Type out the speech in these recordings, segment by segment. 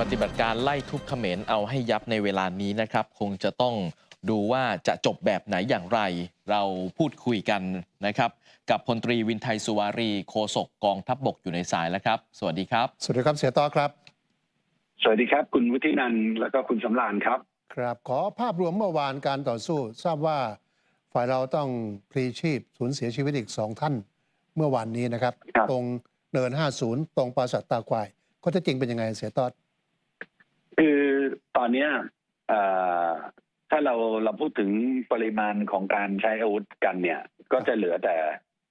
ปฏิบัติการไล่ทุบเขมรเอาให้ยับในเวลานี้นะครับ คงจะต้องดูว่าจะจบแบบไหนอย่างไร เราพูดคุยกันนะครับ กับพลตรีวินไทยสุวารีโฆษกกองทัพบบกอยู่ในสายแล้วครับ สวัสดีครับ สวัสดีครับเสียต้อครับ สวัสดีครับ คุณวุฒินันท์แล้วก็คุณสำราญครับ ครับ ขอภาพรวมเมื่อวานการต่อสู้ ทราบว่าฝ่ายเราต้องพลีชีพสูญเสียชีวิตอีกสองท่าน เมื่อวานนี้นะครับ ครับ ตรงเนิน 50 ตรงปราสาทตาควายก็จะจริงเป็นยังไงเสียต้อ คือตอนเนี้ยเอ่อถ้าเราเราพูดถึงปริมาณของการใช้อาวุธกันเนี่ย ก็จะเหลือแต่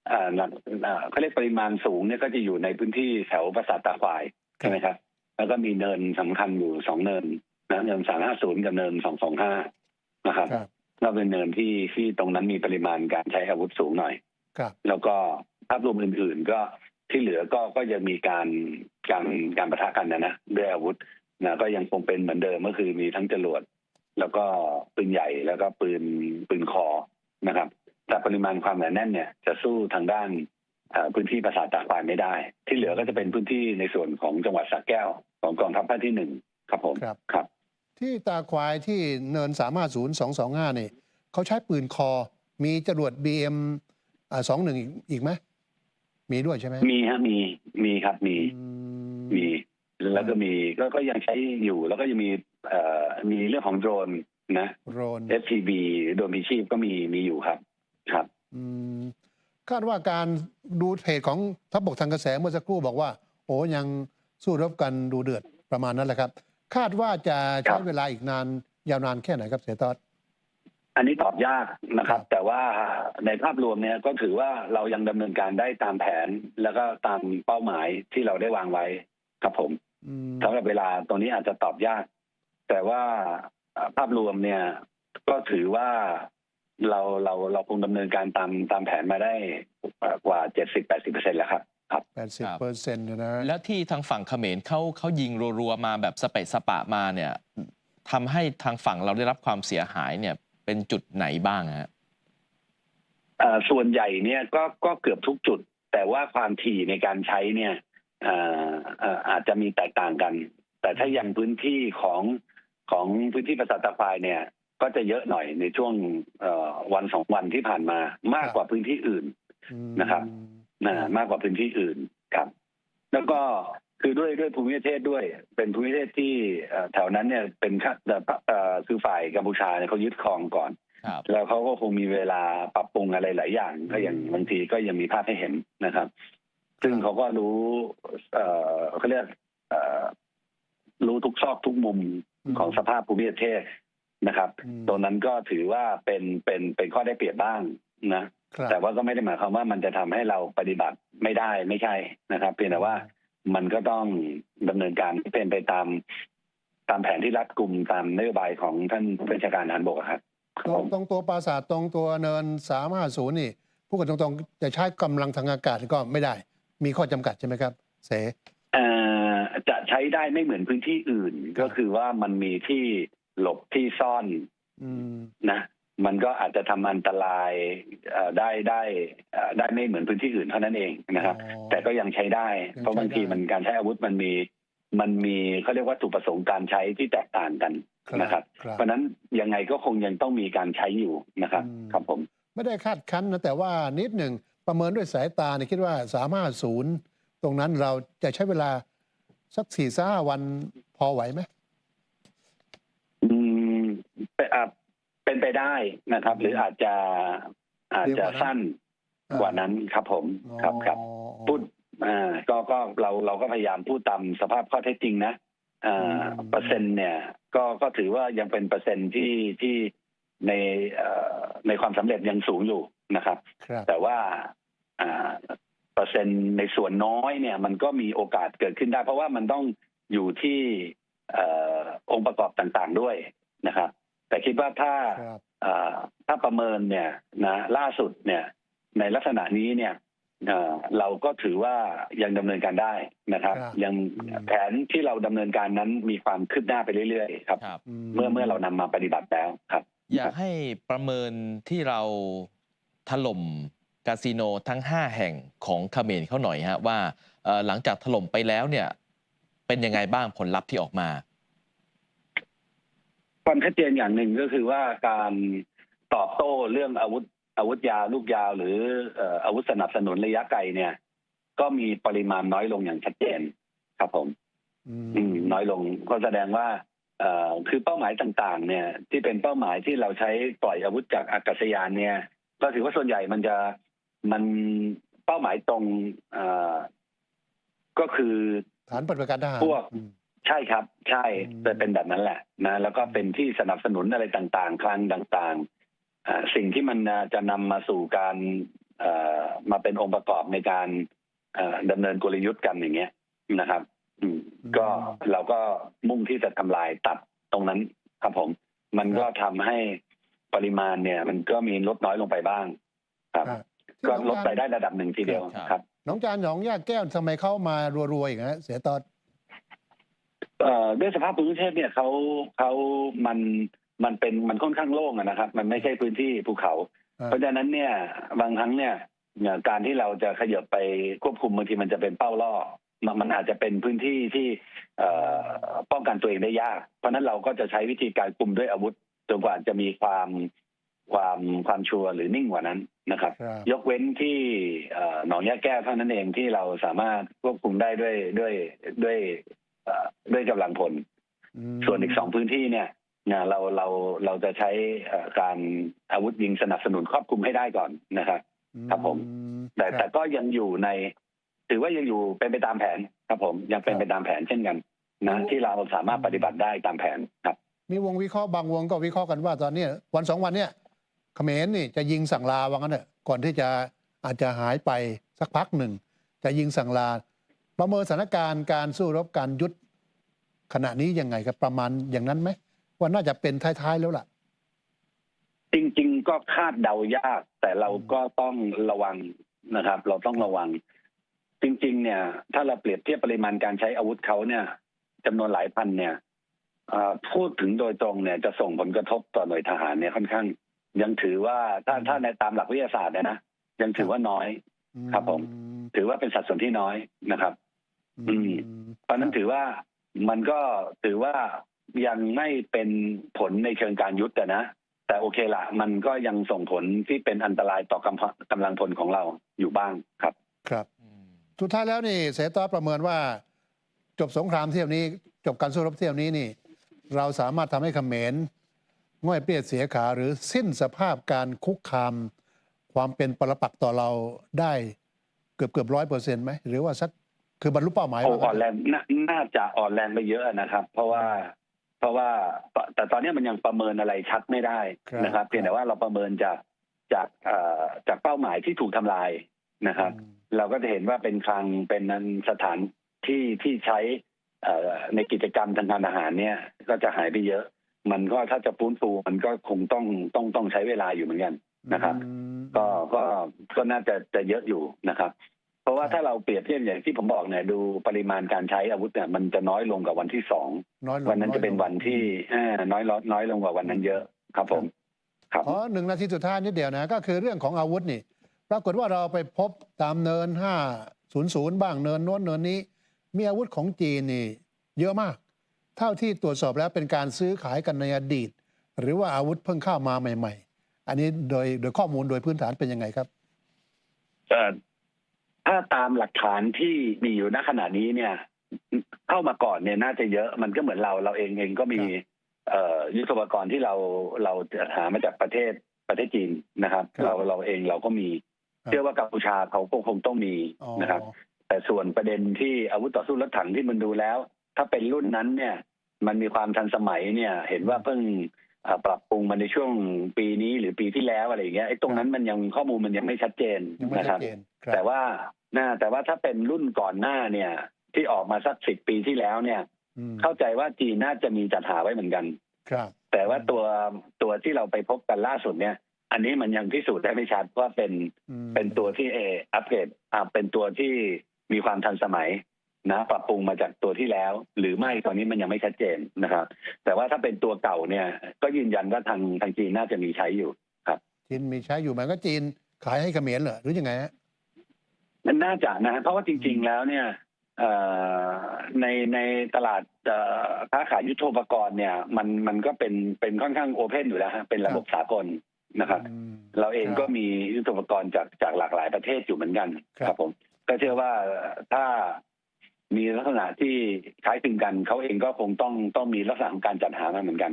เอ่อหลักเอ่อเขาเรียกปริมาณสูงเนี่ยก็จะอยู่ในพื้นที่แถวปราสาทตาควายใช่ไหมครับ แล้วก็มีเนินสำคัญอยู่สองเนินนะเนินสามห้าศูนย์กับเนินสองสองห้านะครับครับก็เป็นเนินที่ที่ตรงนั้นมีปริมาณการใช้อาวุธสูงหน่อยครับ แล้วก็ภาพรวมอื่น ๆ ก็ที่เหลือก็ก็ยังมีการการการประทะกันนะนะด้วยอาวุธ นะก็ยังคงเป็นเหมือนเดิมก็คือมีทั้งจรวด แล้วก็ปืนใหญ่แล้วก็ปืนปืนคอนะครับ แต่ปริมาณความหนาแน่นเนี่ย จะสู้ทางด้านเอ่อพื้นที่ปราสาทตากควายไม่ได้ ที่เหลือก็จะเป็นพื้นที่ในส่วนของจังหวัดสระแก้ว ของกองทัพภาคที่หนึ่งครับผมครับครับ ที่ตาควายที่เนิน350 225นี่เขาใช้ปืนคอ มีจรวด BM อ่า21อีกอีกไหมมีด้วยใช่ไหมมีฮะมีมีครับมีอืมี แล้วก็มีก็ก็ยังใช้อยู่แล้วก็ยังมีเอ่อมีเรื่องของโดรนนะ โดรน FPV โดรนมีชีพก็มีมีอยู่ครับ ครับ อืมคาดว่าการดูเพจของทัพบกทางกระแสเมื่อสักครู่บอกว่า โอ้ยังสู้รบกันดูเดือดประมาณนั้นแหละครับ คาดว่าจะครัใช้บ เวลาอีกนานยาวนานแค่ไหนครับเสียตอด อันนี้ตอบยากนะครับครับแต่ว่าในภาพรวมเนี่ยก็ถือว่าเรายังดำเนินการได้ตามแผน แล้วก็ตามเป้าหมายที่เราได้วางไว้ครับผมอืม สำหรับเวลาตรงนี้อาจจะตอบยาก แต่ว่าเอ่อภาพรวมเนี่ย ก็ถือว่าเราเราเราคงดำเนินการตามตามแผนมาได้เอ่อกว่าเจ็ดสิบแปดสิบเปอร์เซ็นแล้วครับครับแปดสิบเปอร์เซ็นต์นะแล้วที่ทางฝั่งเขมรเขาเขายิงรัวๆมาแบบสเปะสปะมาเนี่ยทำให้ทางฝั่งเราได้รับความเสียหายเนี่ย เป็นจุดไหนบ้างฮะเอ่อส่วนใหญ่เนี่ยก็ก็เกือบทุกจุด แต่ว่าความถี่ในการใช้เนี่ยเอ่อเอ่ออาจจะมีแตกต่างกัน แต่ถ้ายังพื้นที่ของของพื้นที่ประสาทตะควายเนี่ย ก็จะเยอะหน่อยในช่วงเอ่อวันสองวันที่ผ่านมามากกว่าพื้นที่อื่นอืมนะครับนะมากกว่าพื้นที่อื่นครับ แล้วก็คือด้วยด้วยภูมิประเทศด้วย เป็นภูมิประเทศที่เอ่อแถวนั้นเนี่ยเป็นข้าเอ่อเอ่อคือฝ่ายกัมพูชาเนี่ยเขายึดครองก่อนครับแล้วเขาก็คงมีเวลาปรับปรุงอะไรหลายอย่าง ก็อย่างบางทีก็ยังมีภาพให้เห็นนะครับ ซึ่งเขาก็รู้เอ่อเขาเรียกเอ่อรู้ทุกซอกทุกมุมของสภาพภูมิประเทศนะครับอืมตรงนั้นก็ถือว่าเป็นเป็นเป็นข้อได้เปรียบบ้างนะครับแต่ว่าก็ไม่ได้หมายความว่ามันจะทำให้เราปฏิบัติไม่ได้ไม่ใช่นะครับ เพียงแต่ว่ามันก็ต้องดำเนินการที่เป็นไปตามตามแผนที่รัดกุมตามนโยบายของท่านผู้บัญชาการทหารบกอะครับคตรับรผงมตรงตัวปราสาทตรงตัวเนิน350นี่พูดกันตรงๆจะใช้กำลังทางอากาศก็ไม่ได้ มีข้อจำกัดใช่ไหมครับ เส เอ่อจะใช้ได้ไม่เหมือนพื้นที่อื่นครับก็คือว่ามันมีที่หลบที่ซ่อนอืม นะ มันก็อาจจะทำอันตรายเอ่อได้ได้เอ่อได้ไม่เหมือนพื้นที่อื่นเท่านั้นเองนะครับ อ๋อแต่ก็ยังใช้ได้ ยังเพราะบางทีใช้ได้มันการใช้อาวุธมันมีมันมีเขาเรียกว่าจุดประสงค์การใช้ที่แตกต่างกันนะครับ ครับ เพราะฉะนั้นยังไงก็คงยังต้องมีการใช้อยู่นะครับ อืม ครับผม ไม่ได้คาดคั้นนะแต่ว่านิดหนึ่ง ประเมินด้วยสายตาเนี่ยคิดว่า350ตรงนั้นเราจะใช้เวลาสักสี่ห้าวันพอไหวไหมอืมเป็นอะเป็นไปได้นะครับ หรืออาจจะอาจจะสั้นกว่านั้นครับผมครับครับอ๋อพูดอ่าก็ก็เราเราก็พยายามพูดตามสภาพข้อเท็จจริงนะอ่าอืมเปอร์เซ็นต์เนี่ย ก็ก็ถือว่ายังเป็นเปอร์เซ็นต์ที่ที่ในเอ่อในความสำเร็จยังสูงอยู่ นะครับครับ แต่ว่าอ่าเปอร์เซ็นต์ในส่วนน้อยเนี่ย มันก็มีโอกาสเกิดขึ้นได้ เพราะว่ามันต้องอยู่ที่เอ่อองค์ประกอบต่างๆด้วยนะครับ แต่คิดว่าถ้าครับเอ่อถ้าประเมินเนี่ยนะล่าสุดเนี่ย ในลักษณะนี้เนี่ยเอ่อเราก็ถือว่ายังดำเนินการได้นะครับครับยังอืมแผนที่เราดำเนินการนั้นมีความคืบหน้าไปเรื่อยๆครับครับเมื่อเมื่อเรานำมาปฏิบัติแล้วครับ อยากให้ประเมินที่เรา ถล่มคาสิโนทั้ง 5 แห่งของเขมรเขาหน่อยฮะว่าเอ่อหลังจากถล่มไปแล้วเนี่ย เป็นยังไงบ้างผลลัพธ์ที่ออกมาความชัดเจนอย่างหนึ่งก็คือว่าการตอบโต้เรื่องอาวุธอาวุธยาวลูกยาวหรือเอ่ออาวุธสนับสนุนระยะไกลเนี่ย ก็มีปริมาณน้อยลงอย่างชัดเจนครับผมอืมอืมน้อยลงก็แสดงว่าเอ่อคือเป้าหมายต่าง ๆ เนี่ย ที่เป็นเป้าหมายที่เราใช้ปล่อยอาวุธจากอากาศยานเนี่ย ก็ถือว่าส่วนใหญ่มันจะมันเป้าหมายตรงเอ่อก็คือฐานปฏิบัติการทหารพวกอืมใช่ครับ ใช่อืมจะเป็นแบบนั้นแหละนะ แล้วก็เป็นที่สนับสนุนอะไรต่างๆ คลังต่างๆอ่าสิ่งที่มันจะนำมาสู่การเอ่อมาเป็นองค์ประกอบในการเอ่อดำเนินกลยุทธ์กันอย่างเงี้ยนะครับอืมก็เราก็มุ่งที่จะทำลายตัดตรงนั้นครับผม มันก็ทำให้ ปริมาณเนี่ย มันก็มีลดน้อยลงไปบ้าง ครับครับก็ลดไปที่ได้ระดับหนึ่งทีเดียวครับครับน้องจานหยองย่าแก้วทำไมเข้ามารัวๆอย่างนั้นเสียตอนเอ่อด้วยสภาพภูมิประเทศเนี่ยเขาเขามันมันเป็นมันค่อนข้างโล่งอะนะครับ มันไม่ใช่พื้นที่ภูเขาอ่าเพราะฉะนั้นเนี่ย บางครั้งเนี่ยเนี่ยการที่เราจะขยับไปควบคุมบางทีมันจะเป็นเป้าล่อมันมันอาจจะเป็นพื้นที่ที่เอ่อป้องกันตัวเองได้ยาก เพราะฉะนั้นเราก็จะใช้วิธีการคุมด้วยอาวุธ จนกว่าจะมีความความความชัวร์หรือนิ่งกว่านั้นนะครับครับยกเว้นที่เอ่อหนองยาแก้วเท่านั้นเองที่เราสามารถควบคุมได้ด้วยด้วยด้วยเอ่อด้วยกำลังพลมส่วนอีกสองพื้นที่เนี่ยนะเราเราเราจะใช้เอ่อการอาวุธยิงสนับสนุนครอบคลุมให้ได้ก่อนนะครับครับผมอืแต่ครับแต่ก็ยังอยู่ใน ถือว่ายังอยู่เป็นไปตามแผนครับผมยังเป็นไปตามแผนเช่นกันนะที่เราสามารถปฏิบัติได้ตามแผนครับ มีวงวิเคราะห์บางวงก็วิเคราะห์กันว่าตอนนี้วันสองวันเนี่ยเขมรนี่จะยิงสั่งลาว่างั้นเถอะก่อนที่จะอาจจะหายไปสักพักหนึ่ง จะยิงสั่งลา ประเมินสถานการณ์การสู้รบการยุดขณะนี้ยังไงครับประมาณอย่างนั้นไหมว่าน่าจะเป็นท้ายๆแล้วล่ะ จริง ๆ ก็คาดเดายาก แต่เราก็ต้องระวังนะครับ เราต้องระวัง จริง ๆ เนี่ย ถ้าเราเปรียบเทียบปริมาณการใช้อาวุธเขาเนี่ยจำนวนหลายพันเนี่ย พูดถึงโดยตรงเนี่ยจะส่งผลกระทบต่อหน่วยทหารเนี่ยค่อนข้าง ยังถือว่าถ้าถ้าในตามหลักวิทยาศาสตร์เนี่ยนะยังถือว่าน้อยครับผม ถือว่าเป็นสัดส่วนที่น้อยนะครับ อืมเพราะฉะนั้นถือว่ามันก็ถือว่ายังไม่เป็นผลในเชิงการยุทธอะนะแต่โอเคละมันก็ยังส่งผลที่เป็นอันตรายต่อกำพะกำลังพลของเราอยู่บ้างครับ ครับสุดท้ายแล้วนี่เสตอประเมินว่า จบสงครามเที่ยวนี้ จบการสู้รบเที่ยวนี้นี่ เราสามารถทำให้เขมรง่อยเปรียดเสียขาหรือสิ้นสภาพการคุกคาม ความเป็นปรปักษ์ต่อเราได้เกือบเกือบร้อยเปอร์เซ็นต์ไหมหรือว่าสักคือบรรลุเป้าหมายโอ้ว่าอ่อนแรงนาน่าจะอ่อนแรงไปเยอะนะครับ เพราะว่าเพราะว่าแต่ตอนนี้มันยังประเมินอะไรชัดไม่ได้นะครับ เพียงแต่ว่าเราประเมินจากจากเอ่อจากเป้าหมายที่ถูกทำลายนะครับอืมเราก็จะเห็นว่าเป็นคลังเป็นสถานที่ที่ใช้เอ่อ ในกิจกรรมทางการทหารเนี่ย ก็จะหายไปเยอะ มันก็ถ้าจะฟื้นฟูมันก็คงต้องต้องต้องใช้เวลาอยู่เหมือนกันนะครับอืมก็ก็ก็น่าจะจะเยอะอยู่นะครับ เพราะว่าถ้าเราเปรียบเทียบอย่างที่ผมบอกเนี่ยดูปริมาณการใช้อาวุธเนี่ยมันจะน้อยลงกว่าวันที่สองน้อยลงวันนั้นจะเป็นวันที่อ่าน้อยลดน้อยลงกว่าวันนั้นเยอะครับผมครับอ๋อหนึ่งนาทีสุดท้ายนิดเดียวนะ ก็คือเรื่องของอาวุธนี่ ปรากฏว่าเราไปพบตามเนิน500บ้างเนินโน้นเนินนี้ มีอาวุธของจีนนี่เยอะมาก เท่าที่ตรวจสอบแล้วเป็นการซื้อขายกันในอดีต หรือว่าอาวุธเพิ่งเข้ามาใหม่ ๆ อันนี้โดยโดยข้อมูลโดยพื้นฐานเป็นยังไงครับเอ่อถ้าตามหลักฐานที่มีอยู่ณขณะนี้เนี่ย เข้ามาก่อนเนี่ยน่าจะเยอะมันก็เหมือนเราเราเองเองก็มีครับเอ่อยุทธปกรณ์ที่เราเราจะหามาจากประเทศประเทศจีนนะครับครับเราเราเองเราก็มีครับเชื่อว่ากัมพูชาเขาก็คงต้องมีอ๋อนะครับ แต่ส่วนประเด็นที่อาวุธต่อสู้รถถังที่มันดูแล้ว ถ้าเป็นรุ่นนั้นเนี่ย มันมีความทันสมัยเนี่ย เห็นว่าเพิ่งเอ่อปรับปรุงมาในช่วงปีนี้หรือปีที่แล้วอะไรอย่างเงี้ยไอ้ตรงนั้นมันยังข้อมูลมันยังไม่ชัดเจนยังไม่นะคชัรัดบเจนครับ แต่ว่าน่าแต่ว่าถ้าเป็นรุ่นก่อนหน้าเนี่ย ที่ออกมาสักสิบปีที่แล้วเนี่ยอืมเข้าใจว่าจีนน่าจะมีจัดหาไว้เหมือนกัน ครับ แต่ว่าตัวตัวที่เราไปพบกันล่าสุดเนี่ย อันนี้มันยังพิสูจน์ได้ไม่ชัดว่าเป็นอืมเป็นตัวที่เอออัปเกรดอ่าเป็นตัวที่ มีความทันสมัยนะปรับปรุงมาจากตัวที่แล้ว หรือไม่ตอนนี้มันยังไม่ชัดเจนนะครับ แต่ว่าถ้าเป็นตัวเก่าเนี่ย ก็ยืนยันว่าทางทางจีนน่าจะมีใช้อยู่จีนมีใช้อยู่ไหมก็จีนขายให้เขมรเหรอหรือยังไงฮะมันน่าจะนะเพราะว่าจริง ๆ แล้วเนี่ยเอ่อในในตลาดเอ่อค้าขายยุทโธปกรณ์เนี่ย มันมันก็เป็นเป็นค่อนข้างโอเพนอยู่แล้วฮะเป็นระบบสากลนะครับอืมเราเองครับก็มียุทโธปกรณ์จากจากหลากหลายประเทศอยู่เหมือนกันครับผม ก็เชื่อว่าถ้ามีลักษณะที่คล้ายคลึงกันเขาเองก็คงต้องต้องมีลักษณะของการจัดหามาเหมือนกัน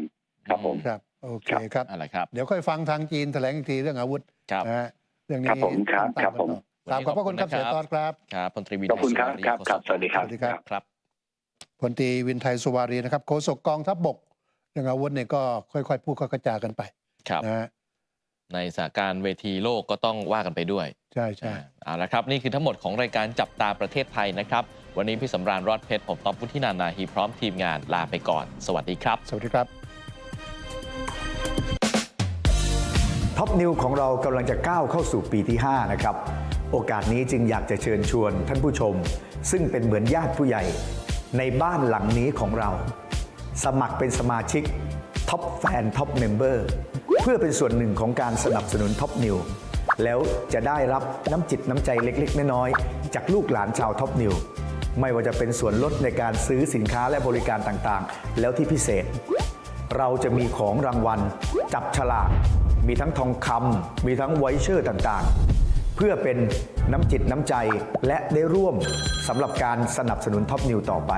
ครับผม ครับ โอเคครับครับอะไรครับ เดี๋ยวค่อยฟังทางจีนแถลงอีกทีเรื่องอาวุธครับนะฮะเรื่องนี้ครับผมครับตาครับผมตามขอบพระคุณครับวันนี้เสียขอบคุณตอนครับครับพลตรีวินขอบคุณครับไทยครับโฆษกครับสวัสดีครับสวัสดีครับครับพลตรีวินไทยสุวารีนะครับโฆษกกองทัพบกเรื่องอาวุธเนี่ยก็ค่อยๆ พูดค่อยๆจากันไปครับนะฮะ ในสถานการณ์เวทีโลกก็ต้องว่ากันไปด้วย ใช่ใช่อ่าเอาละครับ นี่คือทั้งหมดของรายการจับตาประเทศไทยนะครับ วันนี้พี่สำราญรอดเพชร ผมต๊อบพุทธินันท์นาฮีพร้อมทีมงานลาไปก่อน สวัสดีครับ สวัสดีครับท็อปนิวของเรากำลังจะก้าวเข้าสู่ปีที่ 5 นะครับ โอกาสนี้จึงอยากจะเชิญชวนท่านผู้ชม ซึ่งเป็นเหมือนญาติผู้ใหญ่ ในบ้านหลังนี้ของเรา สมัครเป็นสมาชิกท็อปแฟนท็อปเมมเบอร์ เพื่อเป็นส่วนหนึ่งของการสนับสนุนท็อปนิวแล้วจะได้รับน้ำจิตน้ำใจเล็ก ๆ น้อยๆจากลูกหลานชาวท็อปนิวไม่ว่าจะเป็นส่วนลดในการซื้อสินค้าและบริการต่างๆ แล้วที่พิเศษ เราจะมีของรางวัล จับฉลากมีทั้งทองคำมีทั้งไวเชอร์ต่างๆ เพื่อเป็นน้ำจิตน้ำใจและได้ร่วมสำหรับการสนับสนุนท็อปนิวต่อไป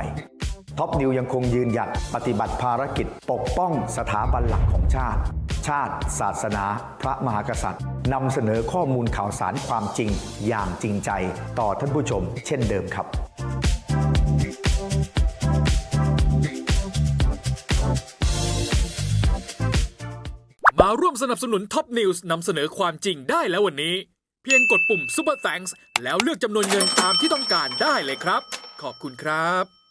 ท็อปนิวยังคงยืนหยัดปฏิบัติภารกิจปกป้องสถาบันหลักของชาติ ชาติ ศาสนา พระมหากษัตริย์นำเสนอข้อมูลข่าวสารความจริง อย่างจริงใจ ต่อท่านผู้ชม เช่นเดิมครับมาร่วมสนับสนุนท็อปนิวส์นำเสนอความจริงได้แล้ววันนี้ เพียงกดปุ่ม Super Thanks แล้วเลือกจำนวนเงินตามที่ต้องการได้เลยครับ ขอบคุณครับ